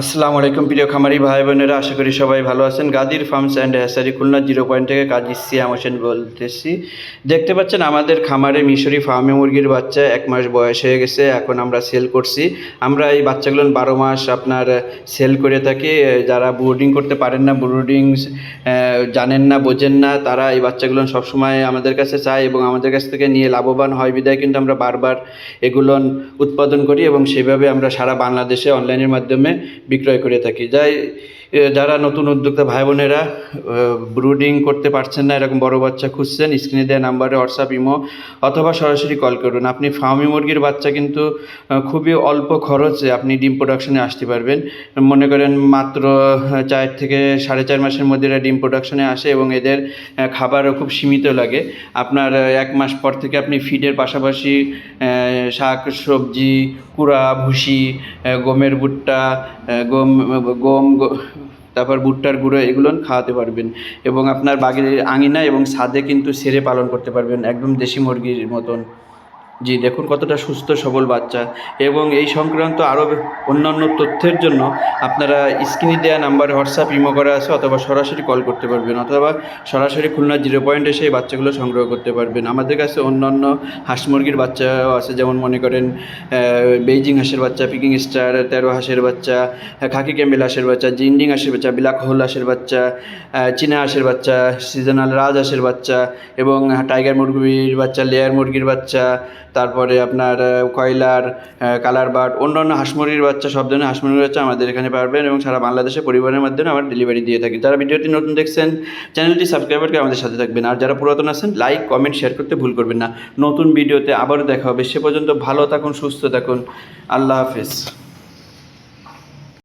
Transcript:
আসসালামু আলাইকুম প্রিয় খামারি ভাই বোনেরা, আশা করি সবাই ভালো আছেন। Gadir farms and hatchery Khulna zero point থেকে কাজী সিয়াম হোসেন বলতেছি। দেখতে পাচ্ছেন আমাদের খামারে মিশরি ফার্মে মুরগির বাচ্চা এক মাস বয়স হয়ে গেছে, এখন আমরা সেল করছি। আমরা এই বাচ্চাগুলো বারো মাস আপনার সেল করে থাকি। যারা ব্রুডিং করতে পারেন না, ব্রুডিং জানেন না, বোঝেন না, তারা এই বাচ্চাগুলো সবসময় আমাদের কাছে চায় এবং আমাদের কাছ থেকে নিয়ে লাভবান হয়। বিদায় কিন্তু আমরা বারবার এগুলো উৎপাদন করি এবং সেভাবে আমরা সারা বাংলাদেশে অনলাইনের মাধ্যমে বিক্রয় করে থাকি। যাই যারা নতুন উদ্যোক্তা ভাই বোনেরা ব্রুডিং করতে পারছেন না, এরকম বড় বাচ্চা খুঁজছেন স্ক্রিনে দেওয়া নাম্বারে হোয়াটসঅ্যাপ ইমো অথবা সরাসরি কল করুন। আপনি ফার্মি মুরগির বাচ্চা কিন্তু খুবই অল্প খরচে আপনি ডিম প্রোডাকশনে আসতে পারবেন। মনে করেন মাত্র চার থেকে সাড়ে চার মাসের মধ্যে এরা ডিম প্রোডাকশনে আসে এবং এদের খাবারও খুব সীমিত লাগে। আপনার এক মাস পর থেকে আপনি ফিডের পাশাপাশি শাক, সবজি, কুড়া, ভুসি গমের ভুট্টা গম গম তারপর ভুট্টার গুঁড়ো এগুলো খাওয়াতে পারবেন এবং আপনার বাগের আঙিনা এবং ছাদে কিন্তু সেরে পালন করতে পারবেন একদম দেশি মুরগির মতন। জি, দেখুন কতটা সুস্থ, সবল বাচ্চা। এবং এই সংক্রান্ত আরও অন্যান্য তথ্যের জন্য আপনারা স্ক্রিনে দেওয়া নাম্বারে হোয়াটসঅ্যাপ, ইমো করা আছে অথবা সরাসরি কল করতে পারবেন অথবা সরাসরি খুলনা জিরো পয়েন্টে এসে এই বাচ্চাগুলো সংগ্রহ করতে পারবেন। আমাদের কাছে অন্যান্য হাঁস মুরগির বাচ্চাও আছে, যেমন মনে করেন বেইজিং হাঁসের বাচ্চা, পিকিং স্টার, তেরো হাঁসের বাচ্চা, খাকি ক্যাম্বেল হাঁসের বাচ্চা, জিন্ডিং হাঁসের বাচ্চা ব্ল্যাক হোল হাঁসের বাচ্চা চীনা হাঁসের বাচ্চা, সিজনাল রাজ হাঁসের বাচ্চা এবং টাইগার মুরগির বাচ্চা, লেয়ার মুরগির বাচ্চা তারপরে আপনার কয়লার কালার বাট অন্যান্য অন্য মুরগির বাচ্চা, সব ধরনের হাঁসমুরগির বাচ্চা আমাদের এখানে পারবেন এবং সারা বাংলাদেশে পরিবহনের মাধ্যমে আমরা ডেলিভারি দিয়ে থাকি। যারা ভিডিওটি নতুন দেখছেন চ্যানেলটি সাবস্ক্রাইব করে আমাদের সাথে থাকবেন। আর যারা পুরাতন আছেন লাইক কমেন্ট শেয়ার করতে ভুল করবেন না। নতুন ভিডিওতে আবারও দেখা হবে। সে পর্যন্ত ভালো থাকুন, সুস্থ থাকুন। আল্লাহ হাফেজ।